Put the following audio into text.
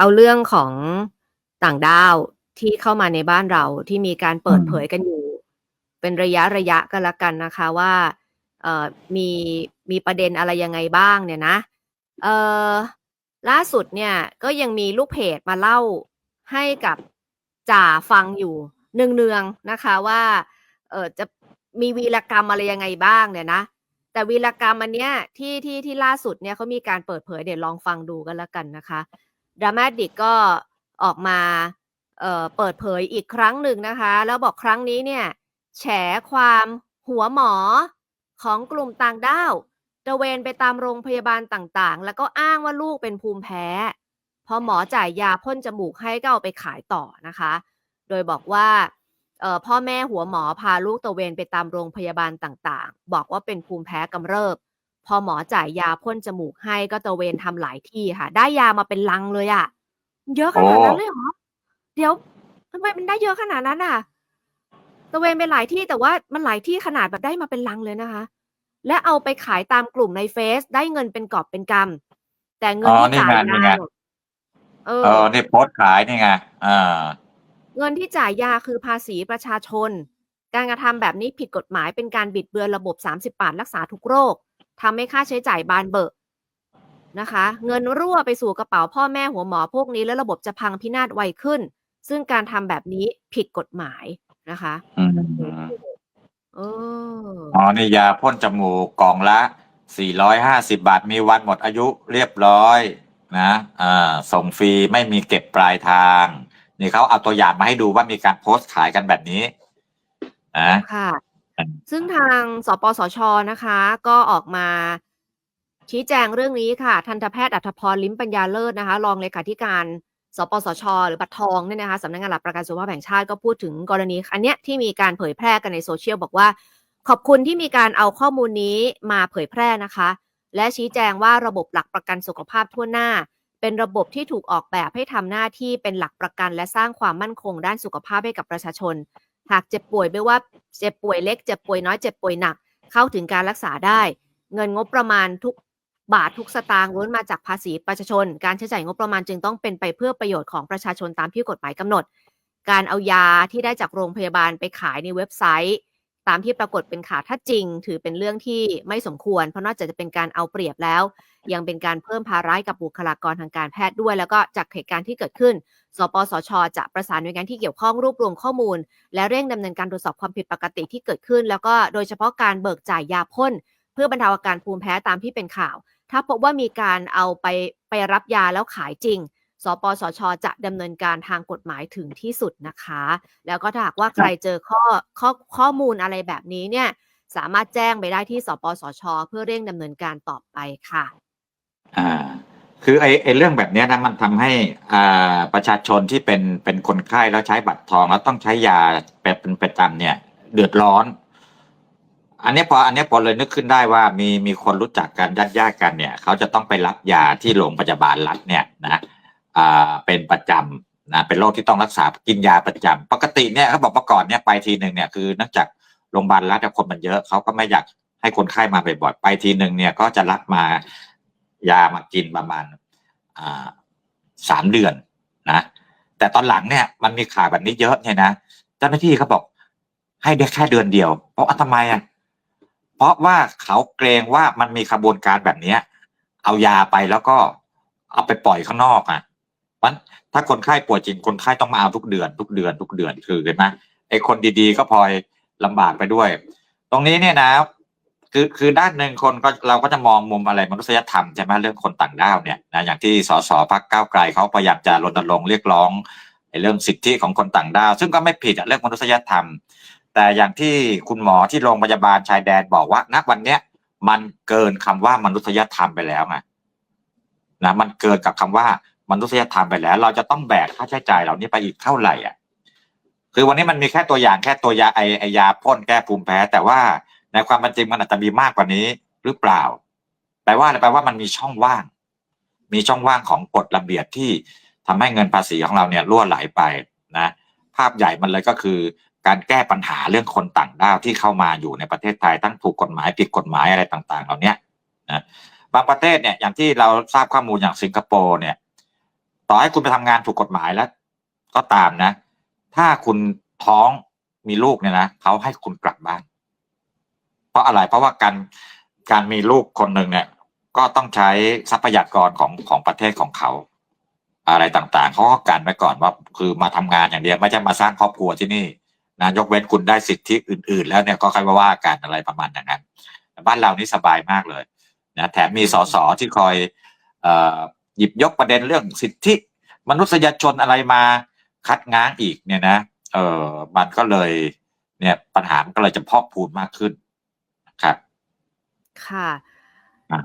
เอาเรื่องของต่างด้าวที่เข้ามาในบ้านเราที่มีการเปิดเผยกันอยู่ เป็นระยะระยะกันละกันนะคะว่าเอ่อมีมีประเด็นอะไรยังไงบ้างเนี่ยนะเอ่อล่าสุดเนี่ยก็ยังมีลูกเพจมาเล่าให้กับจ่าฟังอยู่เนืองๆนะคะว่าเออจะมีวีรกรรมอะไรยังไงบ้างเนี่ยนะแต่วีรกรรมอันเนี้ยที่ที่ที่ล่าสุดเนี่ยเขามีการเปิดเผยเดี๋ยวลองฟังดูกันแล้วกันนะคะ ดราม่าดิกก็ออกมาเเปิดเผยอีกครั้งหนึ่งนะคะ แล้วบอกครั้งนี้เนี่ย แฉความหัวหมอของกลุ่มต่างด้าวตระเวนไปตามโรงพยาบาลต่างๆ แล้วก็อ้างว่าลูกเป็นภูมิแพ้ พอหมอจ่ายยาพ่นจมูกให้ก็เอาไปขายต่อนะคะ โดยบอกว่าพ่อแม่หัวหมอพาลูกตระเวนไปตามโรงพยาบาลต่างๆ บอกว่าเป็นภูมิแพ้กำเริบ พอหมอจ่ายยาพ่นจมูกให้ก็ตระเวนทำหลายที่ค่ะ ได้ยามาเป็นลังเลยอะเยอะขนาดนั้นเลยเหรอ เดี๋ยวทำไมมันได้เยอะขนาดนั้นอะตระเวนไปหลายที่แต่ว่ามันหลายที่ขนาดแบบได้มาเป็นลังเลยนะคะ และเอาไปขายตามกลุ่มในเฟซได้เงินเป็นกอบเป็นกำแต่เงินอ๋อที่นี่จ่ายไงนี่ยาไงเอเอออนี่โพสต์ขายนี่ไงอ่าเงินที่จ่ายยาคือภาษีประชาชน การกระทำแบบนี้ผิดกฎหมายเป็นการบิดเบือนระบบ 30 บาทรักษาทุกโรค ทำให้ค่าใช้จ่ายบานเบิกนะคะ เงินรั่วไปสู่กระเป๋าพ่อแม่หัวหมอพวกนี้ แล้วระบบจะพังพินาศไวขึ้น ซึ่งการทำแบบนี้ผิดกฎหมายนะคะอืมเอออ๋อนี่ยาพ่นจมูกกล่องละ 450 บาทมีวันหมดอายุเรียบร้อยนะอ่าส่งฟรีไม่มีเก็บปลายทาง นี่เขาเอาตัวอย่างมาให้ดูว่ามีการโพสต์ขายกันแบบนี้นะค่ะ ซึ่งทางสปสชนะคะ ก็ออกมาชี้แจงเรื่องนี้ค่ะ ทันตแพทย์อัธพรลิ้มปัญญาเลิศนะคะ รองเลขาธิการ สปสช หรือบัตรทองเนี่ยนะคะสำนักงานหลักประกันสุขภาพแห่งชาติก็พูดถึงกรณีอันเนี้ยที่มีการเผยแพร่กันในโซเชียลบอกว่า ขอบคุณที่มีการเอาข้อมูลนี้มาเผยแพร่นะคะ และชี้แจงว่าระบบหลักประกันสุขภาพทั่วหน้า เป็นระบบที่ถูกออกแบบให้ทำหน้าที่เป็นหลักประกัน และสร้างความมั่นคงด้านสุขภาพให้กับประชาชน หากเจ็บป่วยไม่ว่า เจ็บป่วยเล็กเจ็บป่วยน้อยเจ็บป่วยหนัก เข้าถึงการรักษาได้ เงินงบประมาณทุกบาททุกสตางค์ล้วนมาจากภาษีประชาชน การใช้จ่ายงบประมาณจึงต้องเป็นไปเพื่อประโยชน์ของประชาชนตามที่กฎหมายกำหนด การเอายาที่ได้จากโรงพยาบาลไปขายในเว็บไซต์ ตามที่ปรากฏเป็นข่าวถ้าจริง ถือเป็นเรื่องที่ไม่สมควร เพราะนอกจากจะเป็นการเอาเปรียบแล้ว ยังเป็นการเพิ่มภาระกับบุคลากรทางการแพทย์ด้วย แล้วก็จากเหตุการณ์ที่เกิดขึ้น สปสช จะประสานหน่วยงานที่เกี่ยวข้องรวบรวมข้อมูล และเร่งดำเนินการตรวจสอบความผิดปกติที่เกิดขึ้น แล้วก็โดยเฉพาะการเบิกจ่ายยาพ่นเพื่อบรรเทาอาการภูมิแพ้ตามที่เป็นข่าว ถ้าพบว่ามีการเอาไปไปรับยาแล้วขายจริง สปสช จะดำเนินการทางกฎหมายถึงที่สุดนะคะ แล้วก็ถ้าหากว่าใครเจอข้อข้อข้อมูลอะไรแบบนี้เนี่ย สามารถแจ้งไปได้ที่สปสช เพื่อเร่งดำเนินการต่อไปค่ะ อ่า คือไอ้ไอ้เรื่องแบบเนี้ยนะมันทำให้อ่าประชาชนที่เป็นเป็นคนไข้แล้วใช้บัตรทองแล้วต้องใช้ยาเป็นเป็นประจำเนี่ย เดือดร้อนอันเนี้ยพออันเนี้ยพอเลยนึกขึ้นได้ว่ามีมีคนรู้จักกันญาติญาติๆกันเนี่ย เขาจะต้องไปรับยาที่โรงพยาบาลรัฐเนี่ยนะ อ่าเป็นประจำนะเป็นโรคที่ต้องรักษากินยาประจำปกติเนี่ยเขาบอกประก่อนเนี่ยไปทีหนึ่งเนี่ยคือเนื่องจากโรงพยาบาลรัฐเนี่ยคนมันเยอะเขาก็ไม่อยากให้คนไข้มาบ่อยๆไปทีหนึ่งเนี่ยก็จะรับมายามากินประมาณอ่าสามเดือนนะแต่ตอนหลังเนี่ยมันมีข่าวแบบนี้เยอะเนี่ยนะเจ้าหน้าที่เขาบอกให้ได้แค่เดือนเดียว เพราะอะทำไมอะเพราะว่าเขาเกรงว่ามันมีขบวนการแบบเนี้ย เอายาไปแล้วก็เอาไปปล่อยข้างนอกอะ มันถ้าคนไข้ป่วยจริงคนไข้ต้องมาเอาทุกเดือน ทุกเดือน ทุกเดือนคือเห็นไหมไอ้คนดีๆ ก็พลอยลำบากไปด้วย ตรงนี้เนี่ยนะ คือคือด้านหนึ่งคนก็เราก็จะมองมุมอะไรมนุษยธรรมใช่ไหมเรื่องคนต่างด้าวเนี่ยนะอย่างที่สสพักก้าวไกลเขาพยายามจะรณรงค์เรียกร้องไอ้เรื่องสิทธิของคนต่างด้าว ซึ่งก็ไม่ผิดเรื่องมนุษยธรรม แต่อย่างที่คุณหมอที่โรงพยาบาลชายแดนบอกว่าณวันเนี้ยมันเกินคำว่ามนุษยธรรมไปแล้วไงนะมันเกินกับคำว่า มนุษยธรรมไปแล้ว เราจะต้องแบกค่าใช้จ่ายเหล่านี้ไปอีกเท่าไหร่อะคือวันนี้มันมีแค่ตัวอย่างแค่ตัวยาไอไอยาพ่นแก้ภูมิแพ้ แต่ว่าในความเป็นจริงมันอาจจะมีมากกว่านี้หรือเปล่าแปลว่าอะไรแปลว่ามันมีช่องว่าง มีช่องว่างของกฎระเบียบที่ทำให้เงินภาษีของเราเนี่ยรั่วไหลไปนะ ภาพใหญ่มันเลยก็คือการแก้ปัญหาเรื่องคนต่างด้าวที่เข้ามาอยู่ในประเทศไทยทั้งถูกกฎหมายผิดกฎหมายอะไรต่าง ๆ เหล่านี้นะบางประเทศเนี่ยอย่างที่เราทราบข้อมูลอย่างสิงคโปร์เนี่ย ต่อให้คุณไปทำงานถูกกฎหมายแล้ว ก็ตามนะ ถ้าคุณท้องมีลูกเนี่ยนะเขาให้คุณกลับบ้าน เพราะอะไรเพราะว่าการการมีลูกคนหนึ่งเนี่ย ก็ต้องใช้ทรัพยากรของของประเทศของเขาอะไรต่างๆเขาก็กันไว้ก่อนว่าคือมาทำงานอย่างเดียวไม่ใช่มาสร้างครอบครัวที่นี่นะยกเว้นคุณได้สิทธิอื่น ๆ แล้วเนี่ยก็ค่อยมาว่ากันอะไรประมาณอย่างนั้นบ้านเรานี่สบายมากเลยนะแถมมีสสที่คอยเอ่อ หยิบยกประเด็นเรื่องสิทธิมนุษยชนอะไรมาคัดง้างอีกเนี่ยนะเออมันก็เลยเนี่ยปัญหามันก็เลยจะพอกพูนมากขึ้นนะครับ ค่ะอะ